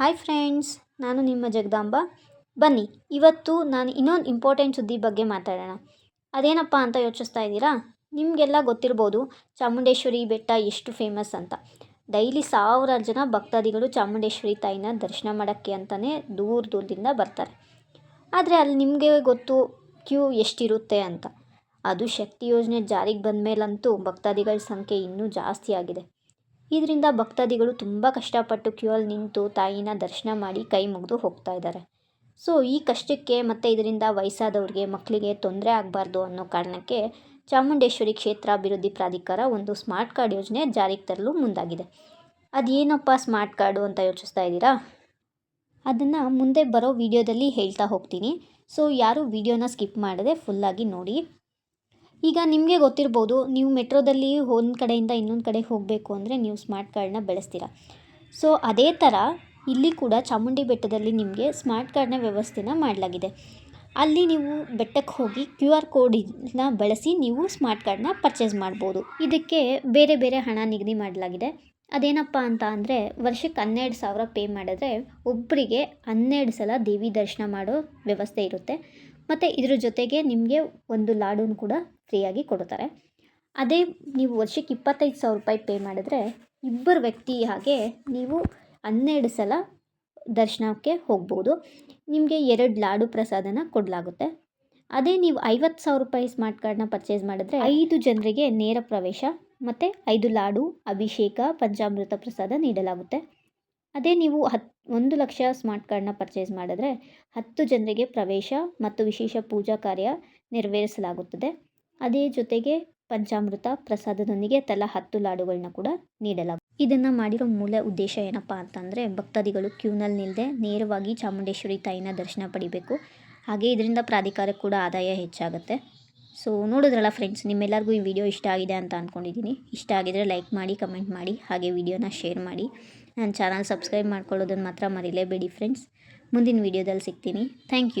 Hi friends ನಾನು ನಿಮ್ಮ ಜಗದಾಂಬ. ಬನ್ನಿ, ಇವತ್ತು ನಾನು ಇನ್ನೊಂದು ಇಂಪಾರ್ಟೆಂಟ್ ಸುದ್ದಿ ಬಗ್ಗೆ ಮಾತಾಡೋಣ. ಅದೇನಪ್ಪ ಅಂತ ಯೋಚಿಸ್ತಾ ಇದ್ದೀರಾ? ನಿಮಗೆಲ್ಲ ಗೊತ್ತಿರ್ಬೋದು, ಚಾಮುಂಡೇಶ್ವರಿ ಬೆಟ್ಟ ಎಷ್ಟು ಫೇಮಸ್ ಅಂತ. ಡೈಲಿ ಸಾವಿರಾರು ಜನ ಭಕ್ತಾದಿಗಳು ಚಾಮುಂಡೇಶ್ವರಿ ತಾಯಿನ ದರ್ಶನ ಮಾಡೋಕ್ಕೆ ಅಂತಲೇ ದೂರ ದೂರದಿಂದ ಬರ್ತಾರೆ. ಆದರೆ ಅಲ್ಲಿ ನಿಮಗೆ ಗೊತ್ತು ಕ್ಯೂ ಎಷ್ಟಿರುತ್ತೆ ಅಂತ. ಅದು ಶಕ್ತಿ ಯೋಜನೆ ಜಾರಿಗೆ ಬಂದ ಮೇಲಂತೂ ಭಕ್ತಾದಿಗಳ ಸಂಖ್ಯೆ ಇನ್ನೂ ಜಾಸ್ತಿ ಆಗಿದೆ. ಇದರಿಂದ ಭಕ್ತಾದಿಗಳು ತುಂಬ ಕಷ್ಟಪಟ್ಟು ಕ್ಯೂ ಅಲ್ಲಿ ನಿಂತು ತಾಯಿನ ದರ್ಶನ ಮಾಡಿ ಕೈ ಮುಗಿದು ಹೋಗ್ತಾ ಇದ್ದಾರೆ. ಸೊ, ಈ ಕಷ್ಟಕ್ಕೆ ಮತ್ತು ಇದರಿಂದ ವಯಸ್ಸಾದವ್ರಿಗೆ ಮಕ್ಕಳಿಗೆ ತೊಂದರೆ ಆಗಬಾರ್ದು ಅನ್ನೋ ಕಾರಣಕ್ಕೆ ಚಾಮುಂಡೇಶ್ವರಿ ಕ್ಷೇತ್ರ ಅಭಿವೃದ್ಧಿ ಪ್ರಾಧಿಕಾರ ಒಂದು ಸ್ಮಾರ್ಟ್ ಕಾರ್ಡ್ ಯೋಜನೆ ಜಾರಿಗೆ ತರಲು ಮುಂದಾಗಿದೆ. ಅದೇನಪ್ಪ ಸ್ಮಾರ್ಟ್ ಕಾರ್ಡು ಅಂತ ಯೋಚಿಸ್ತಾ ಇದ್ದೀರಾ? ಅದನ್ನು ಮುಂದೆ ಬರೋ ವಿಡಿಯೋದಲ್ಲಿ ಹೇಳ್ತಾ ಹೋಗ್ತೀನಿ. ಸೊ, ಯಾರು ವಿಡಿಯೋನ ಸ್ಕಿಪ್ ಮಾಡದೆ ಫುಲ್ಲಾಗಿ ನೋಡಿ. ಈಗ ನಿಮಗೆ ಗೊತ್ತಿರ್ಬೋದು, ನೀವು ಮೆಟ್ರೋದಲ್ಲಿ ಒಂದು ಕಡೆಯಿಂದ ಇನ್ನೊಂದು ಕಡೆ ಹೋಗಬೇಕು ಅಂದರೆ ನೀವು ಸ್ಮಾರ್ಟ್ ಕಾರ್ಡನ್ನ ಬಳಸ್ತೀರ. ಸೊ ಅದೇ ಥರ ಇಲ್ಲಿ ಕೂಡ ಚಾಮುಂಡಿ ಬೆಟ್ಟದಲ್ಲಿ ನಿಮಗೆ ಸ್ಮಾರ್ಟ್ ಕಾರ್ಡ್ನ ವ್ಯವಸ್ಥೆನ ಮಾಡಲಾಗಿದೆ. ಅಲ್ಲಿ ನೀವು ಬೆಟ್ಟಕ್ಕೆ ಹೋಗಿ ಕ್ಯೂ ಆರ್ ಕೋಡನ್ನ ಬಳಸಿ ನೀವು ಸ್ಮಾರ್ಟ್ ಕಾರ್ಡ್ನ ಪರ್ಚೇಸ್ ಮಾಡ್ಬೋದು. ಇದಕ್ಕೆ ಬೇರೆ ಬೇರೆ ಹಣ ನಿಗದಿ ಮಾಡಲಾಗಿದೆ. ಅದೇನಪ್ಪ ಅಂತ ಅಂದರೆ, ವರ್ಷಕ್ಕೆ ಹನ್ನೆರಡು ಸಾವಿರ ಪೇ ಮಾಡಿದ್ರೆ ಒಬ್ಬರಿಗೆ ಹನ್ನೆರಡು ಸಲ ದೇವಿ ದರ್ಶನ ಮಾಡೋ ವ್ಯವಸ್ಥೆ ಇರುತ್ತೆ. ಮತ್ತು ಇದ್ರ ಜೊತೆಗೆ ನಿಮಗೆ ಒಂದು ಲಾಡೂನು ಕೂಡ ಫ್ರೀಯಾಗಿ ಕೊಡ್ತಾರೆ. ಅದೇ ನೀವು ವರ್ಷಕ್ಕೆ ಇಪ್ಪತ್ತೈದು ಸಾವಿರ ರೂಪಾಯಿ ಪೇ ಮಾಡಿದ್ರೆ ಇಬ್ಬರು ವ್ಯಕ್ತಿ ಹಾಗೆ ನೀವು ಹನ್ನೆರಡು ಸಲ ದರ್ಶನಕ್ಕೆ ಹೋಗ್ಬೋದು. ನಿಮಗೆ ಎರಡು ಲಾಡು ಪ್ರಸಾದನ ಕೊಡಲಾಗುತ್ತೆ. ಅದೇ ನೀವು ಐವತ್ತು ಸಾವಿರ ರೂಪಾಯಿ ಸ್ಮಾರ್ಟ್ ಕಾರ್ಡ್ನ ಪರ್ಚೇಸ್ ಮಾಡಿದ್ರೆ ಐದು ಜನರಿಗೆ ನೇರ ಪ್ರವೇಶ ಮತ್ತು ಐದು ಲಾಡು ಅಭಿಷೇಕ, ಪಂಚಾಮೃತ ಪ್ರಸಾದ ನೀಡಲಾಗುತ್ತೆ. ಅದೇ ನೀವು ಹತ್ತು ಒಂದು ಲಕ್ಷ ಸ್ಮಾರ್ಟ್ ಕಾರ್ಡ್ನ ಪರ್ಚೇಸ್ ಮಾಡಿದ್ರೆ ಹತ್ತು ಜನರಿಗೆ ಪ್ರವೇಶ ಮತ್ತು ವಿಶೇಷ ಪೂಜಾ ಕಾರ್ಯ ನೆರವೇರಿಸಲಾಗುತ್ತದೆ. ಅದೇ ಜೊತೆಗೆ ಪಂಚಾಮೃತ ಪ್ರಸಾದದೊಂದಿಗೆ ತಲಾ ಹತ್ತು ಲಾಡುಗಳನ್ನ ಕೂಡ ನೀಡಲಾಗುತ್ತದೆ. ಇದನ್ನು ಮಾಡಿರೋ ಮೂಲ ಉದ್ದೇಶ ಏನಪ್ಪ ಅಂತಂದರೆ ಭಕ್ತಾದಿಗಳು ಕ್ಯೂನಲ್ಲಿ ನಿಲ್ಲದೆ ನೇರವಾಗಿ ಚಾಮುಂಡೇಶ್ವರಿ ತಾಯಿನ ದರ್ಶನ ಪಡಿಬೇಕು. ಹಾಗೆ ಇದರಿಂದ ಪ್ರಾಧಿಕಾರಕ್ಕೆ ಕೂಡ ಆದಾಯ ಹೆಚ್ಚಾಗುತ್ತೆ. ಸೊ ನೋಡಿದ್ರಲ್ಲ ಫ್ರೆಂಡ್ಸ್ ನಿಮ್ಮೆಲ್ಲರಿಗೂ ಈ ವಿಡಿಯೋ ಇಷ್ಟ ಆಗಿದೆ ಅಂತ ಅಂದ್ಕೊಂಡಿದ್ದೀನಿ ಇಷ್ಟ ಆಗಿದರೆ ಲೈಕ್ ಮಾಡಿ ಕಮೆಂಟ್ ಮಾಡಿ, ಹಾಗೆ ವಿಡಿಯೋನ ಶೇರ್ ಮಾಡಿ. ನನ್ನ ಚಾನಲ್ ಸಬ್ಸ್ಕ್ರೈಬ್ ಮಾಡ್ಕೊಳ್ಳೋದನ್ನು ಮಾತ್ರ ಮರಿಲೇಬೇಡಿ ಫ್ರೆಂಡ್ಸ್ ಮುಂದಿನ ವೀಡಿಯೋದಲ್ಲಿ ಸಿಗ್ತೀನಿ. Thank you